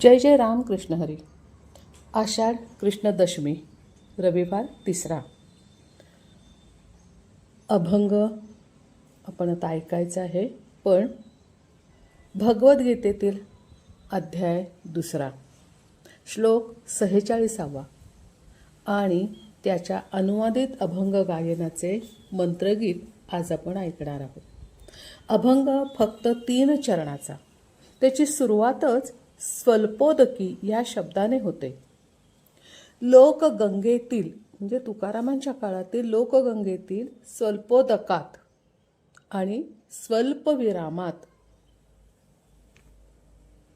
जय जय राम कृष्ण हरी. आषाढ कृष्ण दशमी रविवार तिसरा. अभंग आपण आता ऐकायचा आहे पण भगवद्गीतेतील अध्याय दुसरा. श्लोक सहेचाळीसावा. आणि त्याच्या अनुवादित अभंग गायनाचे मंत्रगीत आज आपण ऐकणार आहोत. अभंग फक्त तीन चरणाचा. त्याची सुरुवातच स्वल्पोदकी या शब्दाने होते. लोकगंगेतील म्हणजे तुकारामांच्या काळातील लोकगंगेतील स्वल्पोदकात आणि स्वल्पविरामात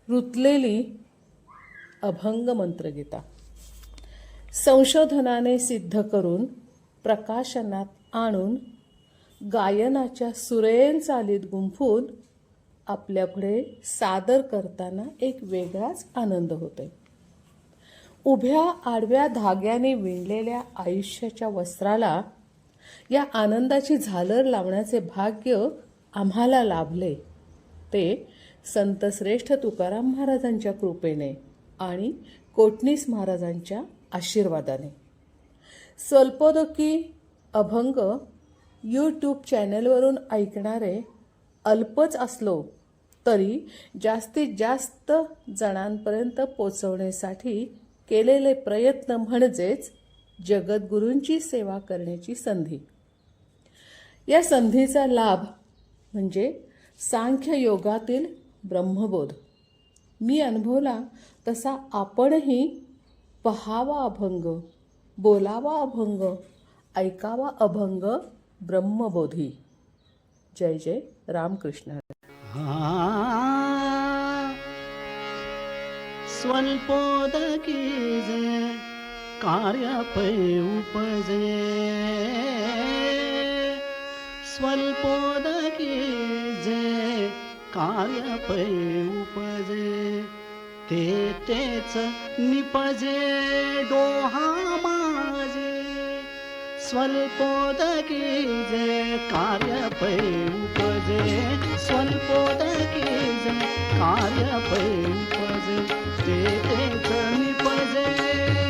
रुतलेली अभंग मंत्रगीता. संशोधनाने सिद्ध करून प्रकाशनात आणून गायनाच्या सुरेल चालीत गुंफून आपल्यापुढे सादर करताना एक वेगळाच आनंद होतोय. उभ्या आडव्या धाग्याने विणलेल्या आयुष्याच्या वस्त्राला या आनंदाची झालर लावण्याचे भाग्य आम्हाला लाभले. ते संत श्रेष्ठ तुकाराम महाराजांच्या कृपेने आणि कोटणीस महाराजांच्या आशीर्वादाने. स्वल्पोदकी अभंग यूट्यूब चॅनलवरून ऐकणारे अल्पच असलो तरी जास्तीत जास्त जणांपर्यंत पोचवण्यासाठी केलेले प्रयत्न म्हणजेच जगद्गुरूंची सेवा करण्याची संधी. या संधीचा लाभ म्हणजे सांख्य योगातील ब्रह्मबोध. मी अनुभवला तसा आपणही पहावा अभंग बोलावा अभंग ऐकावा अभंग ब्रह्मबोधी. जय जय रामकृष्ण. स्वल्पोदकीजे स्वल्पोदकी जे उपजे। स्वल्पोदकी जे कार्यपै उपजे। ते तेच निपजे डो स्वल्पोदकी जे कार्यपै उपजे स्वल्पोदकी जे कार्यपै उपजे ते तेच निपजे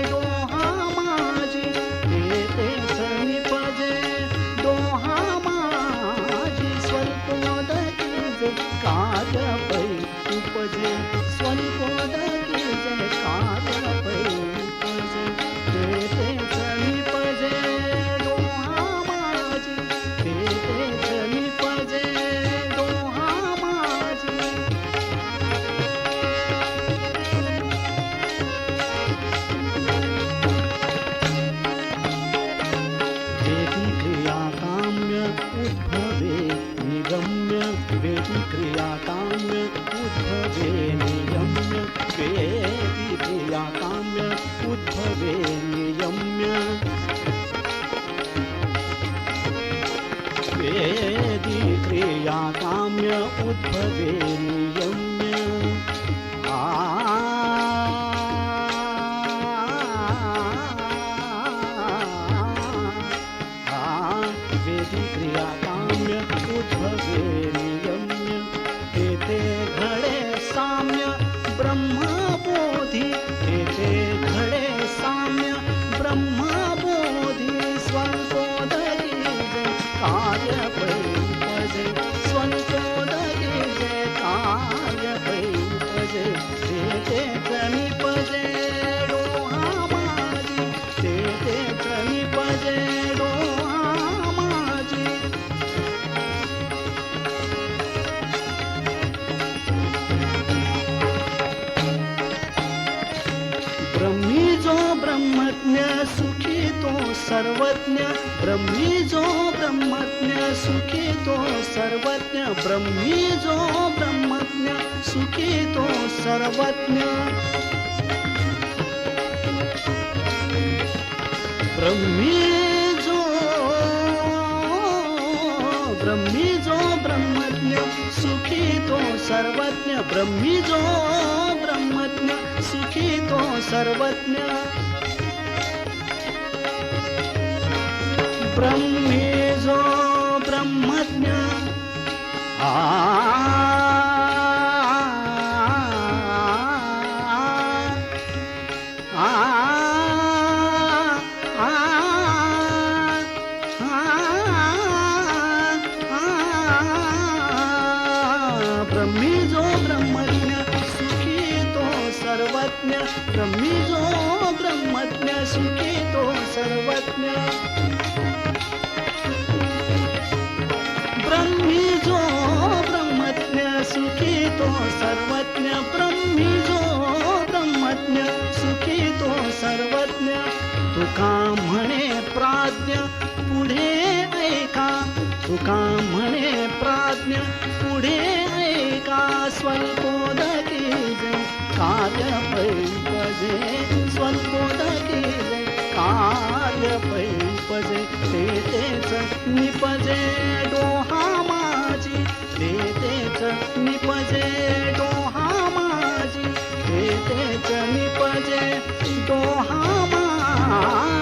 डोहा माझी ते तेच निपजे डोहा माझी स्वल्पोदकी जे कार्यपै उपजे स्वल्पोदकी जे कार्यपै उपजे। उद्भवे नियम्य वेदी क्रिया काम्य उद्भवे ब्रह्मी जो ब्रह्मज्ञ सुखी तो सर्वज्ञ. ब्रह्मी जो ब्रह्मज्ञ सुखी तो सर्वज्ञ. ब्रह्मी जो ब्रह्मज्ञ सुखी तो सर्वज्ञ. ब्रह्मी जो ब्रह्मी जो ब्रह्मज्ञ सुखी तो सर्वज्ञ. ब्रह्मी जो तो सर्वज्ञ ब्रह्मे जो ब्रह्मज्ञ आ ब्रह्मी जो ब्रह्म सुखी तो सर्वज्ञ। ब्रह्मी जो ब्रह्मज्ञ सुखी तो सर्वज्ञ। ब्रह्मी जो ब्रह्मज्ञ सुखी तो सर्वज्ञ। तुका म्हणे प्राज्ञ पुढे ऐका। तुका म्हणे प्राज्ञ पुढे ऐका। स्वल्पोदकी जे కార్యపల్పజే స్వల్పోదగిరే కార్యపల్పజే तेतेच निपजे डोहा माझी तेतेच निपजे डोहा माझी तेतेच निपजे डोहा माझी